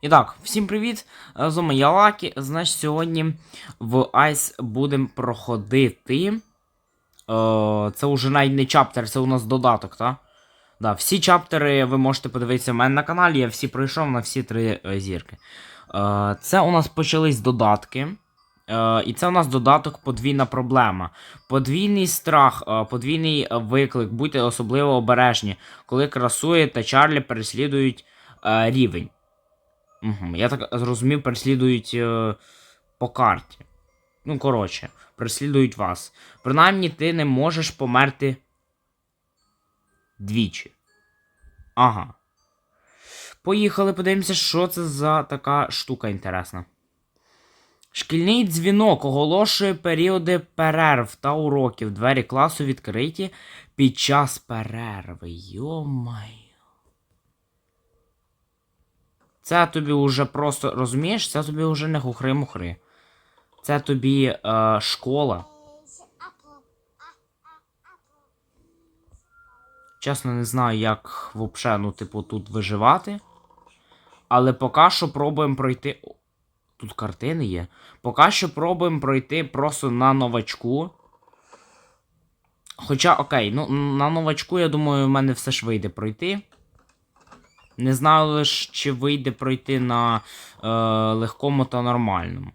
І так, всім привіт! З вами я Лакі. Значить, сьогодні в Ice будемо проходити. Е, це вже навіть не чаптер, це у нас додаток, так? Да, всі чаптери ви можете подивитися в мене на каналі, я всі пройшов на всі три е, зірки. Е, це у нас почались додатки. Е, і це у нас додаток подвійна проблема. Подвійний страх, е, подвійний е, виклик. Будьте особливо обережні, коли красує та Чарлі переслідують е, рівень. Угу, я так зрозумів, переслідують е, по карті. Ну, коротше, переслідують вас. Принаймні, ти не можеш померти двічі. Ага. Поїхали, подивимося, що це за така штука інтересна. Шкільний дзвінок оголошує періоди перерв та уроків. Двері класу відкриті під час перерви. Йомай. Це тобі вже просто, розумієш, це тобі вже не хухри-мухри. Це тобі е, школа. Чесно, не знаю, як взагалі, ну, типу, тут виживати. Але поки що пробуємо пройти. Тут картини є. Поки що пробуємо пройти просто на новачку. Хоча, окей, ну на новачку, я думаю, в мене все ж вийде пройти. Не знаю лише, чи вийде пройти на е, легкому та нормальному.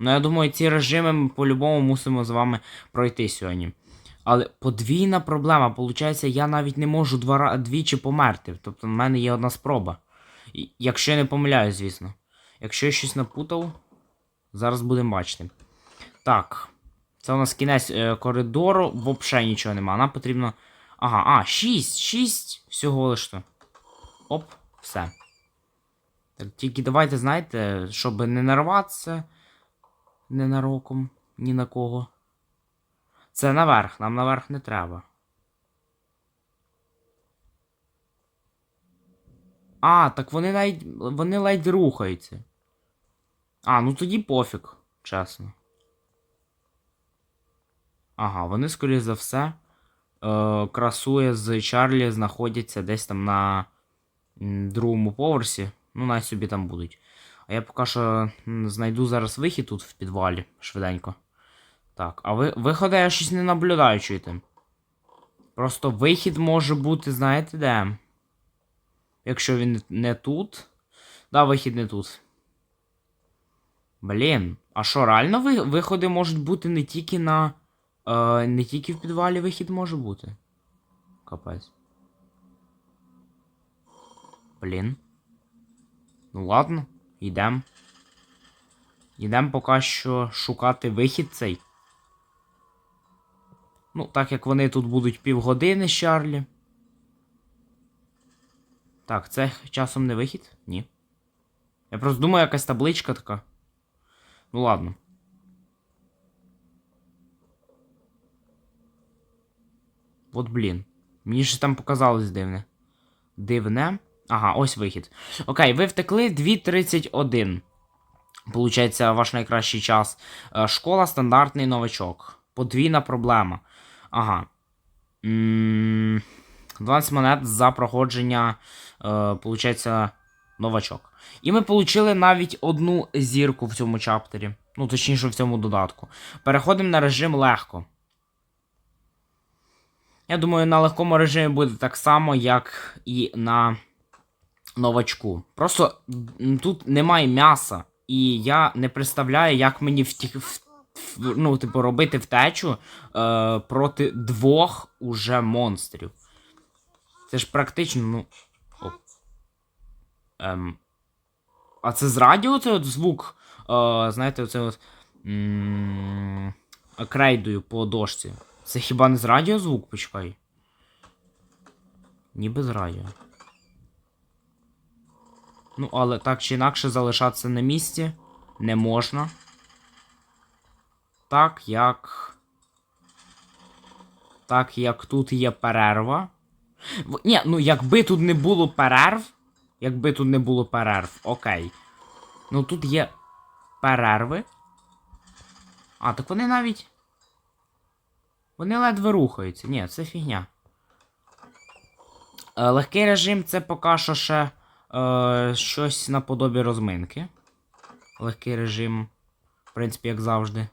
Ну, я думаю, ці режими ми по-любому мусимо з вами пройти сьогодні. Але подвійна проблема. Получається, я навіть не можу два, двічі померти. Тобто в мене є одна спроба. І- Якщо я не помиляюсь, звісно. Якщо я щось напутав, зараз будемо бачити. Так. Це у нас кінець е, коридору, взагалі нічого нема. Нам потрібно. Ага, а, 6, 6 всього лиш то. Оп, все. Тільки давайте, знаєте, щоб не нарватися ненароком ні на кого. Це наверх, нам наверх не треба. А, так вони навіть. Вони ледь рухаються. А, ну тоді пофіг, чесно. Ага, вони, скоріш за все, е, красує з Чарлі знаходяться десь там на другому поверсі. Ну, най собі там будуть. А я поки що знайду зараз вихід тут в підвалі швиденько. Так, а ви, виходу я щось не наблюдаю, чуєте. Просто вихід може бути, знаєте де? Якщо він не тут. Да, вихід не тут. Блін, а що, реально ви, виходи можуть бути не тільки на. Е, не тільки в підвалі вихід може бути. Капець. Блін. Ну ладно, йдем. Йдем поки що шукати вихід цей. Ну, так як вони тут будуть півгодини з Чарлі. Так, це часом не вихід? Ні. Я просто думаю, якась табличка така. Ну ладно. От блін. Мені ж там показалось дивне. Дивне. Ага, ось вихід. Окей, ви втекли 2.31. Получається, ваш найкращий час. Е, Школа стандартний новачок. Подвійна проблема. Ага. М, 12 монет за проходження. Е, получається, новачок. І ми отримали навіть одну зірку в цьому чаптері. Ну, точніше, в цьому додатку. Переходимо на режим легко. Я думаю, на легкому режимі буде так само, як і на новачку. Просто тут немає м'яса, і я не представляю, як мені втік, ну, типу, робити втечу е, проти двох уже монстрів. Це ж практично, ну. О. Ем. А це з радіо це от звук. Е, знаєте, оце от. Крейдою по дошці. Це хіба не з радіо звук? Почекай. Ніби з радіо. Ну, але так чи інакше залишатися на місці не можна. Так як. Так як тут є перерва. В- Ні, ну якби тут не було перерв. Якби тут не було перерв, окей. Ну тут є перерви. А, так вони навіть. Вони ледве рухаються. Ні, це фігня. Е, легкий режим це поки що ще е, щось наподобі розминки. Легкий режим. В принципі, як завжди.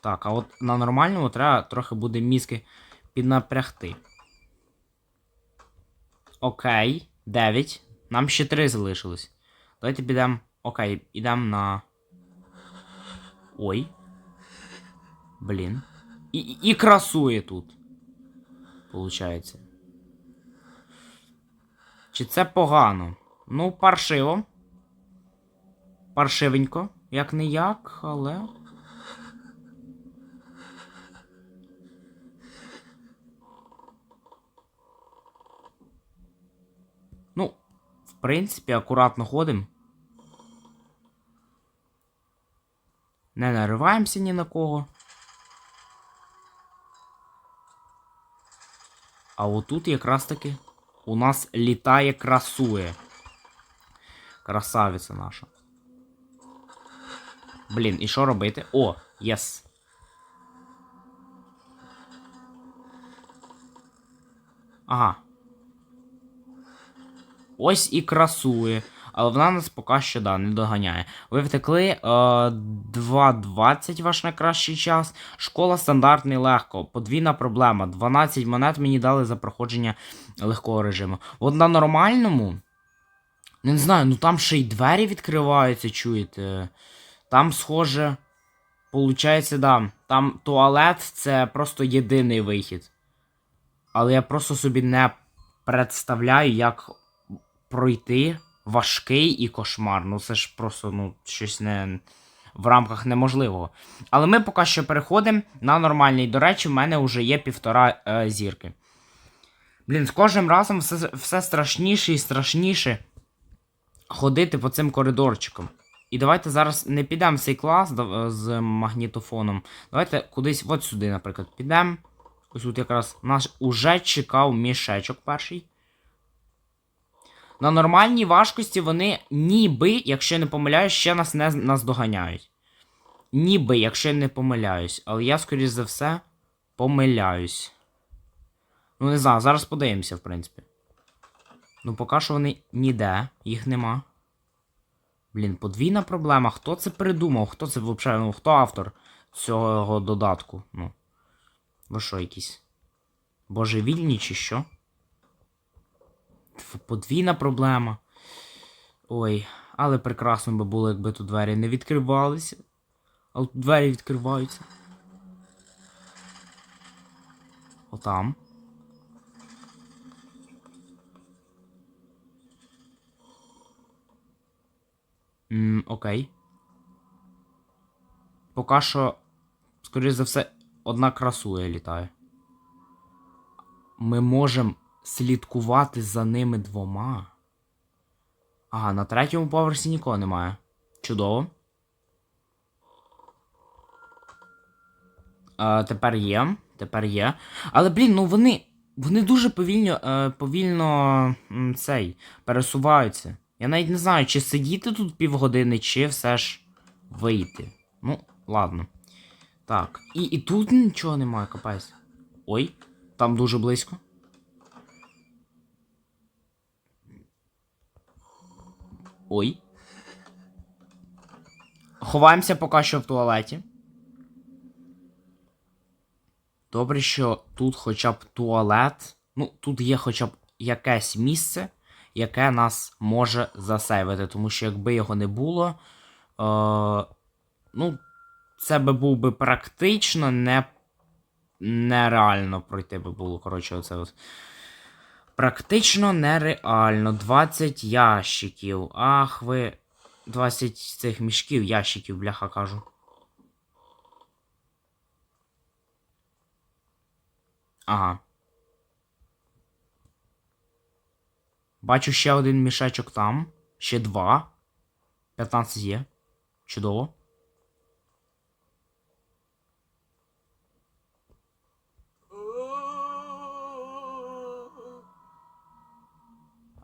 Так, а от на нормальному треба трохи буде мізки піднапрягти. Окей, 9. Нам ще 3 залишилось. Давайте підемо. Окей, ідемо на. Ой. Блін. І, і, красує тут. Получається. Чи це погано? Ну, паршиво. Паршивенько, як не як, але. Ну, в принципі, акуратно ходимо. Не нариваємося ні на кого. А отут якраз таки у нас літає красує. Красавиця наша. Блін, і що робити? О, єс. Ага. Ось і красує. Але вона нас поки що да, не доганяє. Ви втекли е, 2.20 ваш найкращий час. Школа стандартний легко. Подвійна проблема. 12 монет мені дали за проходження легкого режиму. От на нормальному. Не знаю, ну там ще й двері відкриваються, чуєте. Там, схоже. Получається, да. Там туалет це просто єдиний вихід. Але я просто собі не представляю, як пройти важкий і кошмар. Ну це ж просто ну, щось не в рамках неможливого. Але ми поки що переходимо на нормальний. До речі, в мене вже є півтора е, зірки. Блін, з кожним разом все, все страшніше і страшніше ходити по цим коридорчикам. І давайте зараз не підемо в цей клас з магнітофоном. Давайте кудись от сюди, наприклад, підемо. Ось тут якраз нас уже чекав мішечок перший. На нормальній важкості вони ніби, якщо я не помиляюсь, ще нас не наздоганяють. Ніби, якщо я не помиляюсь. Але я, скоріш за все, помиляюсь. Ну, не знаю, зараз подивимося, в принципі. Ну, поки що вони ніде, їх нема. Блін, подвійна проблема. Хто це придумав? Хто це взагалі? Ну, хто автор цього додатку? Ну. Ви що, якісь? Божевільні чи що? Подвійна проблема. Ой, але прекрасно би було, якби тут двері не відкривалися. Але тут двері відкриваються. Отам. М, окей. Поки що, скоріш за все, одна красує літає. Ми можемо слідкувати за ними двома. Ага, на третьому поверсі нікого немає. Чудово. А, тепер є. Тепер є. Але, блін, ну вони. Вони дуже повільно, е, повільно цей, пересуваються. Я навіть не знаю, чи сидіти тут півгодини, чи все ж вийти. Ну, ладно. Так. І, і тут нічого немає, капець. Ой, там дуже близько. Ой. Ховаємося поки що в туалеті. Добре, що тут хоча б туалет. Ну, тут є хоча б якесь місце, яке нас може засейвити. Тому що якби його не було. Е, ну, це би був би практично не, нереально пройти би було. Коротше, оце от. Практично нереально. 20 ящиків. Ах, ви. 20 цих мішків ящиків, бляха кажу. Ага. Бачу ще один мішечок там. Ще два. 15 є. Чудово.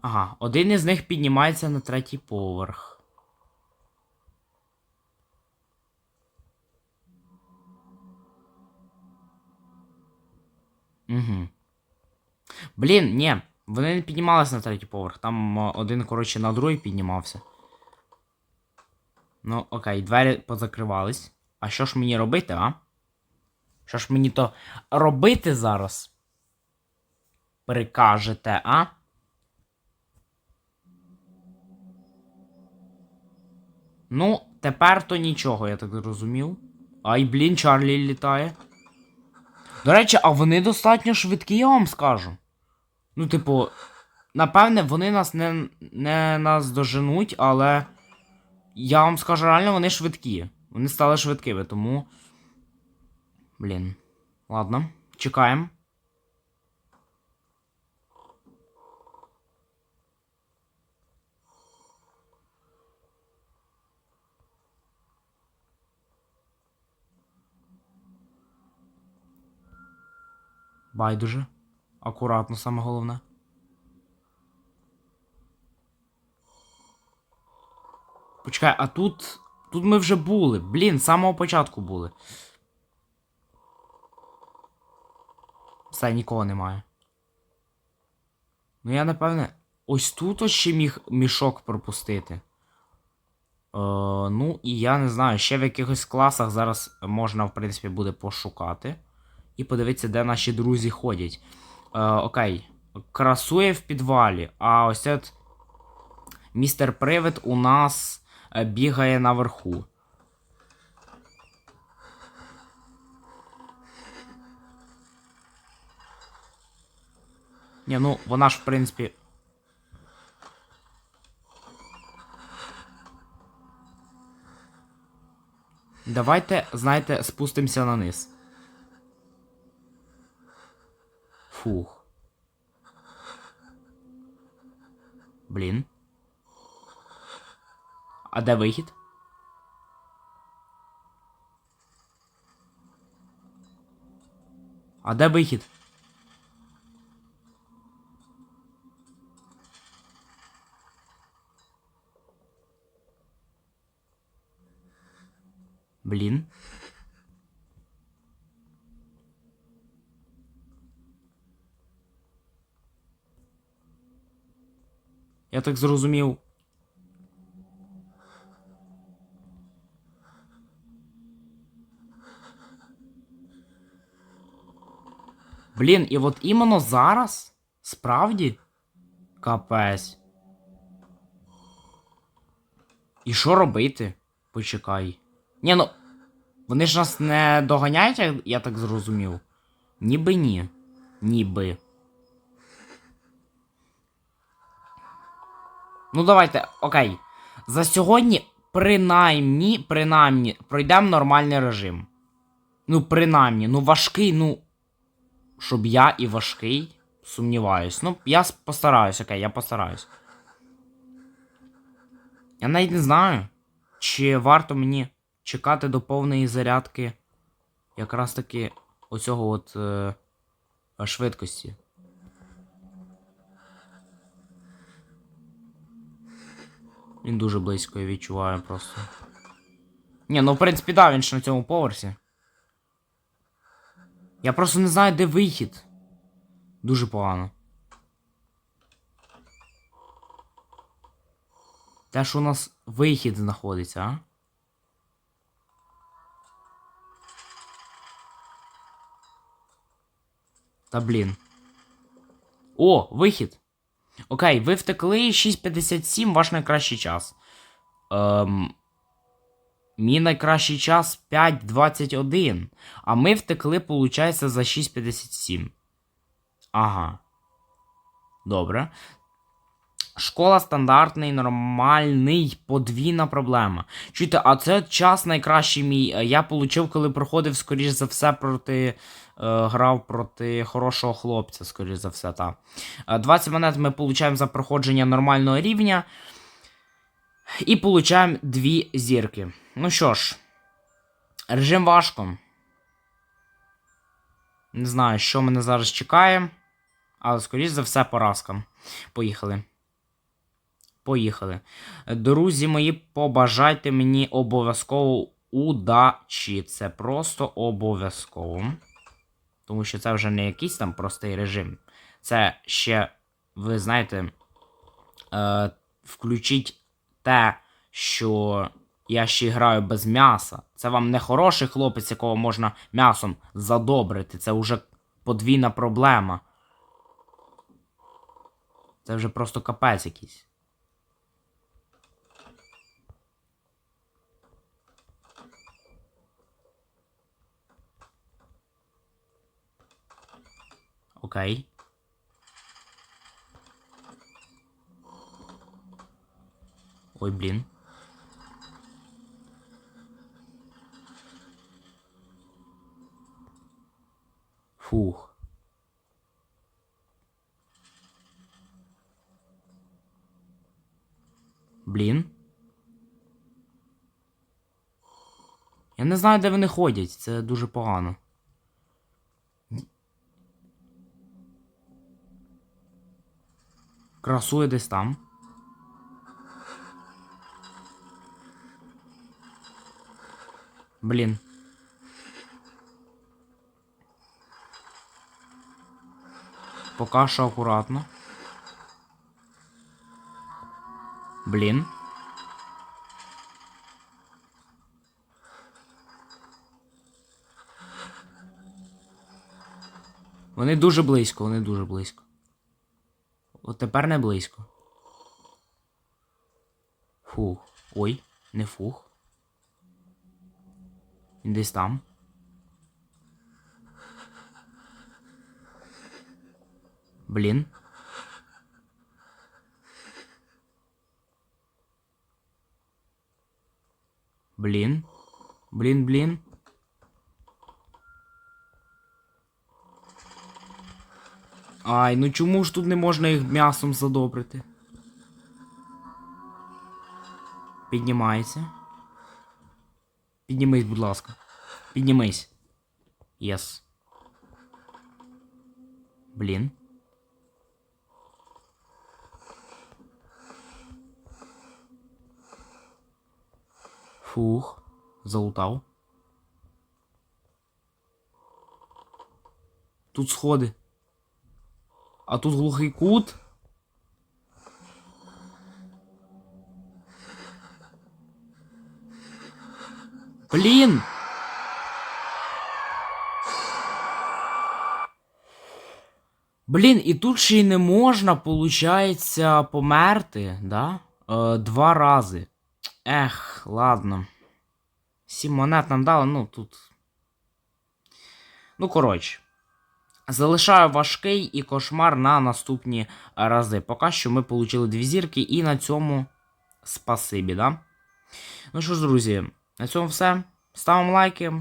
Ага, один із них піднімається на третій поверх. Угу. Блін, ні. Вони не піднімалися на третій поверх. Там один, коротше, на другий піднімався. Ну, окей, двері позакривались. А що ж мені робити, а? Що ж мені то робити зараз? Прикажете, а? Ну, тепер то нічого, я так зрозумів. Ай, блін, Чарлі літає. До речі, а вони достатньо швидкі, я вам скажу. Ну, типу, напевне, вони нас не, не нас доженуть, але. Я вам скажу, реально, вони швидкі. Вони стали швидкими, тому. Блін. Ладно, чекаємо. Байдуже. Акуратно, саме головне. Почекай, а тут. Тут ми вже були. Блін, з самого початку були. Все, нікого немає. Ну я напевне. Ось тут ось ще міг мішок пропустити. Е, ну, і я не знаю, ще в якихось класах зараз можна, в принципі, буде пошукати. І подивитися, де наші друзі ходять. Е, окей. Красує в підвалі. А ось от містер Привид у нас е, бігає наверху. Ні, ну вона ж, в принципі. Давайте, знаєте, спустимося на низ. Фух. Блін. А де вихід? А де вихід? Блін. Я так зрозумів. Блін, і от іменно зараз? Справді? Капець. І що робити? Почекай. Ні, ну. Вони ж нас не доганяють, я- так зрозумів. Ніби ні. Ніби. Ну, давайте, окей. За сьогодні, принаймні, принаймні, пройдемо нормальний режим. Ну, принаймні, ну важкий, ну. Щоб я і важкий. Сумніваюсь. Ну, я постараюсь, окей, я постараюсь. Я навіть не знаю, чи варто мені чекати до повної зарядки якраз таки оцього от е, швидкості. Він дуже близько, я відчуваю просто. Ні, ну в принципі, да, він ж на цьому поверсі. Я просто не знаю, де вихід. Дуже погано. Те, що у нас вихід знаходиться, а? Та блін. О, вихід. Окей, ви втекли 6.57, ваш найкращий час. Ем, мій найкращий час 5.21. А ми втекли, виходить, за 6.57. Ага. Добре. Школа стандартний, нормальний, подвійна проблема. Чуєте, а це час найкращий мій. е, Я получив, коли проходив, скоріш за все, проти. Е, грав проти хорошого хлопця, скоріш за все, так. 20 монет ми получаємо за проходження нормального рівня. І получаємо дві зірки. Ну що ж, режим важко. Не знаю, що мене зараз чекає. Але, скоріш за все, поразка. Поїхали. Поїхали. Друзі мої, побажайте мені обов'язково удачі. Це просто обов'язково. Тому що це вже не якийсь там простий режим. Це ще ви знаєте, е, включіть те, що я ще граю без м'яса. Це вам не хороший хлопець, якого можна м'ясом задобрити. Це вже подвійна проблема. Це вже просто капець якийсь. Окей. Ой, блін. Фух. Блін. Я не знаю, де вони ходять. Це дуже погано. Красує десь там. Блін. Пока що акуратно. Блін. Вони дуже близько, вони дуже близько. От тепер не близько. Фух. Ой, не фух. Він десь там. Блін. Блін. Блін, блін. Ай, ну чому ж тут не можна їх м'ясом задобрити? Піднімайся. Піднімись, будь ласка. Піднімись. Єс. Блін. Фух. Залутав. Тут сходи. А тут глухий кут. Блін. Блін, і тут ще й не можна, получається, померти, да? Е, два рази. Ех, ладно. Сім монет нам дали, ну тут. Ну, коротше. Залишаю важкий і кошмар на наступні рази. Поки що ми отримали дві зірки, і на цьому спасибі, да? Ну що ж, друзі, на цьому все. Ставимо лайки.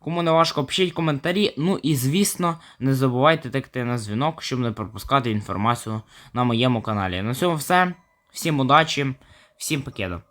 Кому не важко, пишіть коментарі. Ну і звісно, не забувайте тикати на дзвінок, щоб не пропускати інформацію на моєму каналі. На цьому все. Всім удачі, всім пакету.